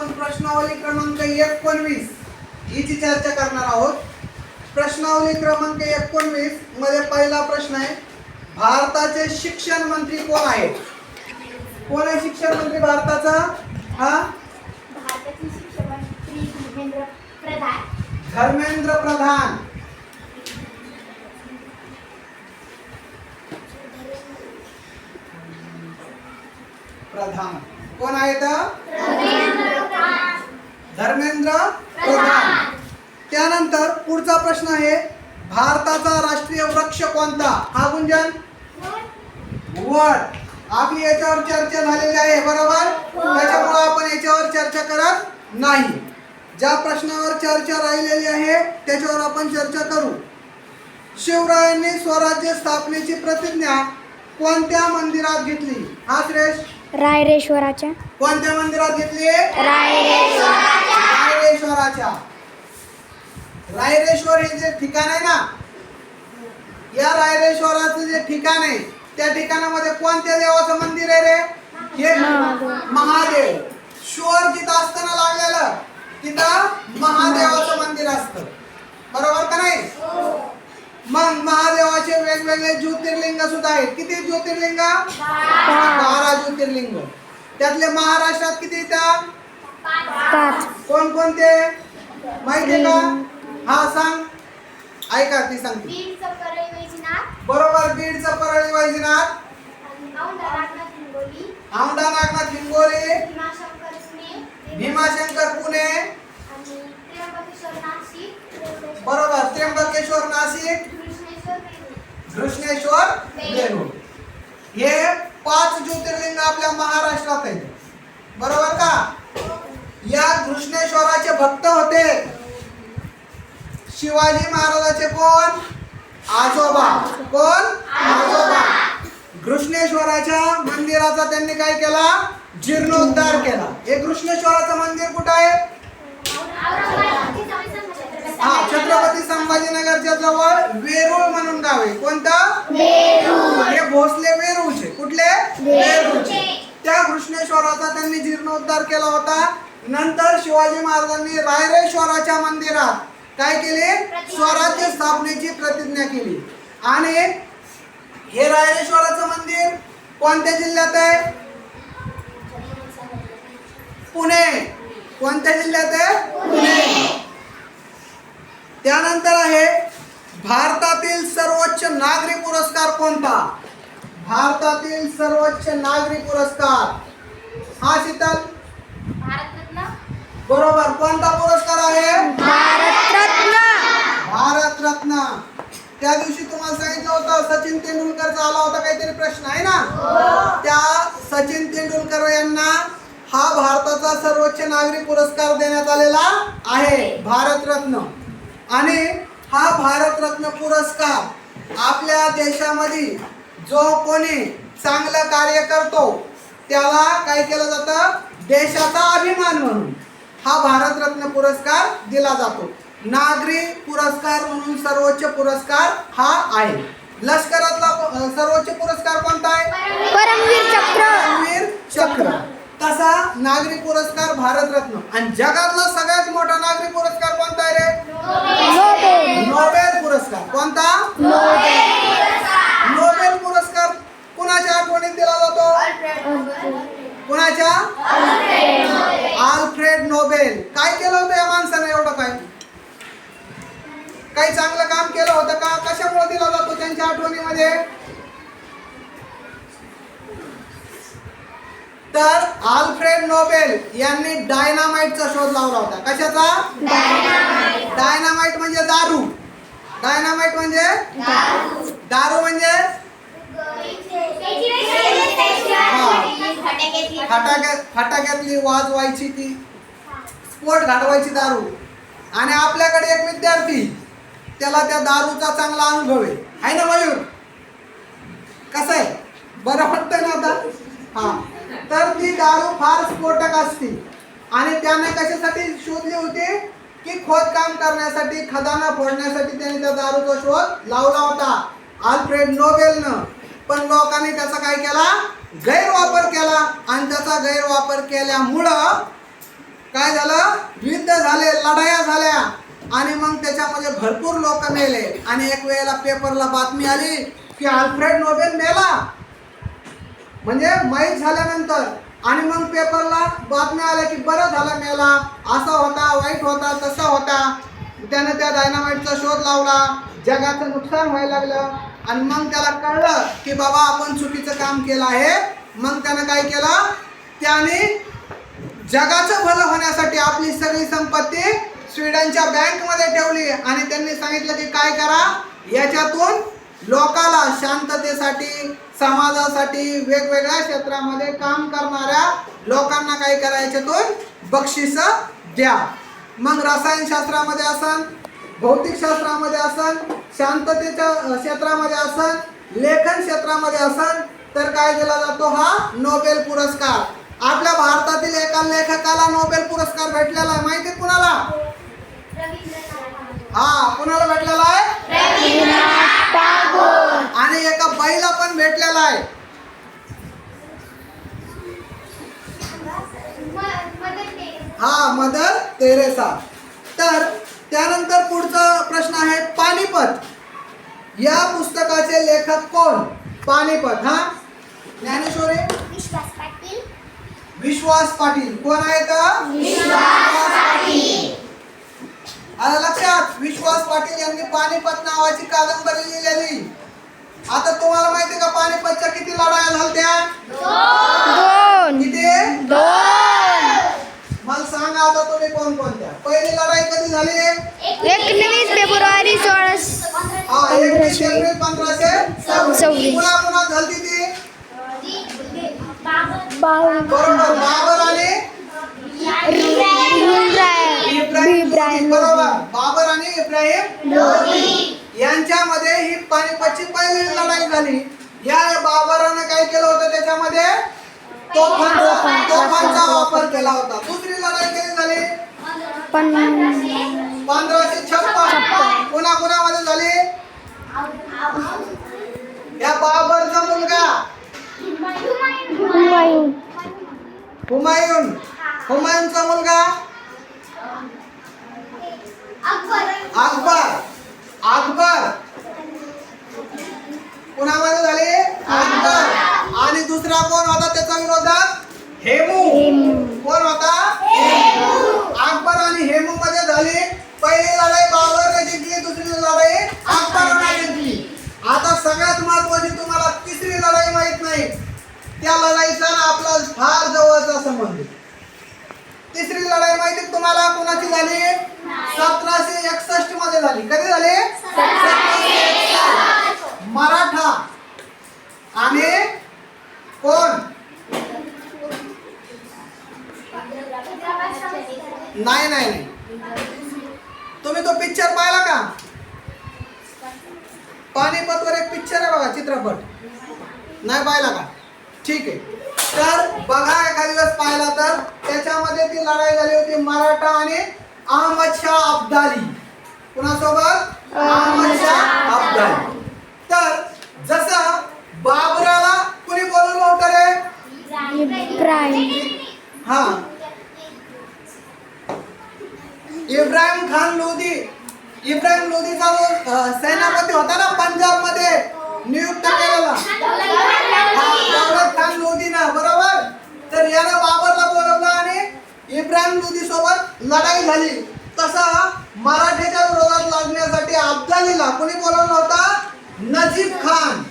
आपण प्रश्नावली क्रमांक एकोणवीस हिची चर्चा करणार आहोत. प्रश्नावली क्रमांक एकोणवीसमध्ये पहिला प्रश्न आहे भारताचे शिक्षण मंत्री कोण आहेत? कोण आहे शिक्षण मंत्री भारताचा? हा? भारताचे शिक्षण मंत्री धर्मेंद्र प्रधान. धर्मेंद्र प्रधान. प्रधान भारताचा राष्ट्रीय वृक्ष कोणता? हा गुंजन? वड आपली याच्यावर चर्चा झालेली आहे बरोबर? त्याच्यामुळे आपण याच्यावर चर्चा करत नाही. ज्या प्रश्नावर चर्चा राहिलेली आहे त्याच्यावर आपण चर्चा करू. शिवरायांनी स्वराज्य स्थापनेची प्रतिज्ञा कोणत्या मंदिरात घेतली? हा श्रेष रायरेश्वराच्या. कोणत्या मंदिरात घेतली? रायरेश्वर रायरेश्वराच्या. रायरेश्वर हे जे ठिकाण आहे ना या रायरेश्वराचं जे ठिकाण आहे त्या ठिकाणामध्ये कोणत्या देवाचं मंदिर आहे रे? हे महादेव. श्वर जिथं असताना लागलेलं तिथं महादेवाचं मंदिर असतं. बरोबर का नाही? मग महादेवाचे वेगवेगळे ज्योतिर्लिंग सुद्धा आहेत. किती ज्योतिर्लिंग? बारा ज्योतिर्लिंग. त्यातले महाराष्ट्रात किती येतात? पाच. कोण कोणते माहितीये का? हा सांग. ऐका ती सांगते. बीडचं परळी वैजनाथ. बरोबर बीडचं परळी वैजनाथ. औंढा नागनाथ हिंगोली. औंढा नागनाथ हिंगोली. भीमाशंकर पुणे. भीमाशंकर पुणे. आणि त्र्यंबकेश्वर नाशिक. बरोबर त्र्यंबकेश्वर नाशिक. कृष्णेश्वर वेरूळ. कृष्णेश्वर वेरूळ हे पाच ज्योतिर्लिंग आपल्या महाराष्ट्रात आहेत बरोबर का या कृष्णेश्वराचे भक्त होते शिवाजी महाराजाचे कोण? आजोबा. कोण? आजोबा. कृष्णेश्वराच्या मंदिराचा त्यांनी काय केला? जीर्णोद्धार केला. हे कृष्णेश्वराचं मंदिर कुठं आहे? हा छत्रपती संभाजीनगरच्या जवळ वेरूळ म्हणून गाव आहे. कोणतं? हे भोसले वेरूळचे. कुठले? वेरूळचे. त्या कृष्णेश्वराचा त्यांनी जीर्णोद्धार केला होता. नंतर शिवाजी महाराजांनी रायरेश्वराच्या मंदिरात काय केले? स्वराज्य स्थापनेची प्रतिज्ञा केली. आणि हे रायरेश्वराचं मंदिर कोणत्या जिल्ह्यात आहे? पुणे. कोणत्या जिल्ह्यात आहे? पुणे. त्यानंतर आहे भारतातील सर्वोच्च नागरी पुरस्कार कोणता? भारतातील सर्वोच्च नागरी पुरस्कार. हा शीतल. बरोबर. कोणता पुरस्कार आहे भारतरत्न भारत रत्न त्या दिवशी तुम्हाला सांगितलं होतं सचिन तेंडुलकरचा आला होता काहीतरी प्रश्न आहे ना? त्या सचिन तेंडुलकर यांना हा भारताचा सर्वोच्च नागरी पुरस्कार देण्यात आलेला आहे भारतरत्न आणि हा भारतरत्न पुरस्कार आपल्या देशामध्ये जो कोणी चांगलं कार्य करतो त्याला काय केलं जातं? देशाचा अभिमान म्हणून हा भारतरत्न पुरस्कार दिला जातो. नागरी पुरस्कार म्हणून सर्वोच्च पुरस्कार हा आहे. लष्करातला सर्वोच्च पुरस्कार कोणता आहे? परमवीर चक्र. परमवीर चक्र. तसा नागरी पुरस्कार भारत रत्न आणि जगातला सगळ्यात मोठा नागरी पुरस्कार कोणता आहे रे? नोबेल. नोबेल पुरस्कार. कोणता? नोबेल पुरस्कार कुणाच्या आठवणीत दिला जातो? कुणाच्या? Alfred Nobel. काय केलं होतं? काही चांगलं काम केलं होतं का? कशामुळे दिला जातो त्यांच्या आठवणीमध्ये? तर आल्फ्रेड नोबेल यांनी डायनामाइटचा शोध लावला होता. कशाचा? डायनामाइट. म्हणजे दारू. डायनामाइट म्हणजे? दारू म्हणजे? फटाक्यात फटाक्यातली वाजवायची ती. स्फोट घडवायची दारू. आणि आपल्याकडे एक विद्यार्थी. त्याला त्या दारूचा चांगला अनुभव आहे. आहे ना मयूर? कसं आहे? बरं वाटतं ना आता? हा. तर ती दारू फार स्फोटक असते. आणि त्याने कशासाठी शोधली होती? की खोदकाम करण्यासाठी खदाना फोडण्यासाठी त्याने त्या दारूचा शोध लावला होता. आल्फ्रेड नोबेलनं. पण लोकांनी त्याचा काय केला? गैरवापर केला. आणि त्याचा गैरवापर केल्यामुळं काय झालं? युद्ध झाले लढाया झाल्या. आणि त्याच्यामध्ये भरपूर लोक मेले. आणि एक वेळेला पेपरला बातमी आली की अल्फ्रेड नोबेल मेला. म्हणजे माहीत झाल्यानंतर. आणि मग पेपरला बातम्या आल्या की बरं झालं मेला. असा होता वाईट होता तसा होता. त्यानं त्या डायनामाइटचा शोध लावला. जगाचं नुकसान व्हायला लागलं. आणि मग त्याला कळलं की बाबा आपण चुकीचं काम केलं आहे. मग त्यानं काय केलं? त्याने जगाचं भलं होण्यासाठी आपली सगळी संपत्ती स्वीडनच्या बँकमध्ये ठेवली आणि त्यांनी सांगितलं की काय करा? याच्यातून लोकाला शांततेसाठी समाजासाठी वेगवेगळ्या क्षेत्रामध्ये काम करणाऱ्या लोकांना काय करा याच्यातून बक्षीस द्या. मग रसायनशास्त्रामध्ये असन भौतिकशास्त्रामध्ये असन शांततेच्या क्षेत्रामध्ये असन लेखन क्षेत्रामध्ये असन तर काय दिला जातो हा? नोबेल पुरस्कार. आपल्या भारतातील एका लेखकाला नोबेल पुरस्कार भेटलेला आहे. माहिती कुणाला? हा कुणाला भेटलेला आहे? आणि एका बाईला पण भेटलेला आहे. हा मदर तेरेसा. तर त्यानंतर पुढचा प्रश्न आहे पानिपत. या पुस्तकाचे लेखक कोण? पानिपत हा? ज्ञानेश्वरी? विश्वास पाटील. विश्वास पाटील. कोण आहेत? विश्वास पाटील. आलं लक्षात विश्वास पाटील यांनी पानिपत नावाची कादंबरी लिहिलेली. आता तुम्हाला माहिती आहे का पानिपतच्या किती लढाया झालत्या? किती? मला सांगा आता तुम्ही कोण कोणत्या पहिली लढाई कधी झाली? एकवीस फेब्रुवारी सोळाशे हा पंधराशे. सव्वीस. पुन्हा पुन्हा झालती ती? बरोबर बाबर आणि इब्राहिम. बरोबर बाबर आणि इब्राहिम यांच्यामध्ये ही पानिपतची पहिली लढाई झाली. या बाबरानं काय केलं होतं त्याच्यामध्ये? तोफांचा तोफांचा वापर केला होता. दुसरी लढाई कधी झाली? पण पंधराशे छप्पन. पुन्हा कुणामध्ये झाली? या बाबरचा मुलगा. हुमायून. हुमायून. हुमायूनचा मुलगा. अकबर. अकबर. कुणामध्ये झाले? अकबर. आणि दुसरा कोण होता त्याच्या विरोधात हेमू. कोण होता? अकबर आणि हेमू मध्ये झाली पहिली लढाई बाबरने जिंकली दुसरी लढाई अकबराने जिंकली आता सगळ्यात महत्वाची तुम्हाला तिसरी लढाई माहीत नाही. त्या लढाईचा आपला फार जवळचा संबंध. तिसरी लढाई माहिती तुम्हाला कोणाची झाली? सतराशे एकसष्टमध्ये झाली. कधी झाली? 1761. मराठा. आणि कोण? नाही नाही तुम्ही तो पिक्चर पाहिला का? पानिपतवर एक पिक्चर आहे बघा चित्रपट. नाही पाहिला का? ठीक आहे. तर बघा एखाद दिवस पाहिला तर त्याच्यामध्ये ती लढाई झाली होती मराठा आणि अहमद शाह अब्दाली. कुणासोबत? अहमद शाह अब्दाली. तर जसं बाबराला कुणी बोलवलं होतं रे? इब्राहिम. हा. इब्राहिम खान लोधी. इब्राहिम लोधीचा जो सेनापती होता ना पंजाबमध्ये नियुक्त केलेला. दौलत खान लोधीनं बरोबर? तर यानं बाबरला बोलवलं आणि इब्राहिम लोधी सोबत लढाई झाली. मराठ्याच्या विरोधात लढण्यासाठी अब्दालीला कोणी बोलवलं होतं? नजीब खान.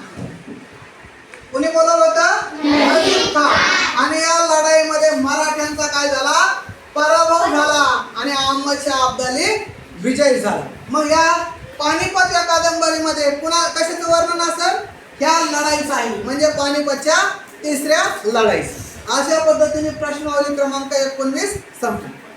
कोणी बोलवलं होतं? नजीब खान. आणि या लढाईमध्ये मराठ्यांचा काय झाला? पराभव झाला आणि अहमदशाह अब्दाली विजयी झाला. मग या पानिपत या कादंबरीमध्ये पुन्हा कशाचं वर्णन असेल? ह्या लढाईचं आहे म्हणजे पानिपतच्या तिसऱ्या लढाईचं अशा पद्धतीने प्रश्नावली क्रमांक एकोणवीस संपली.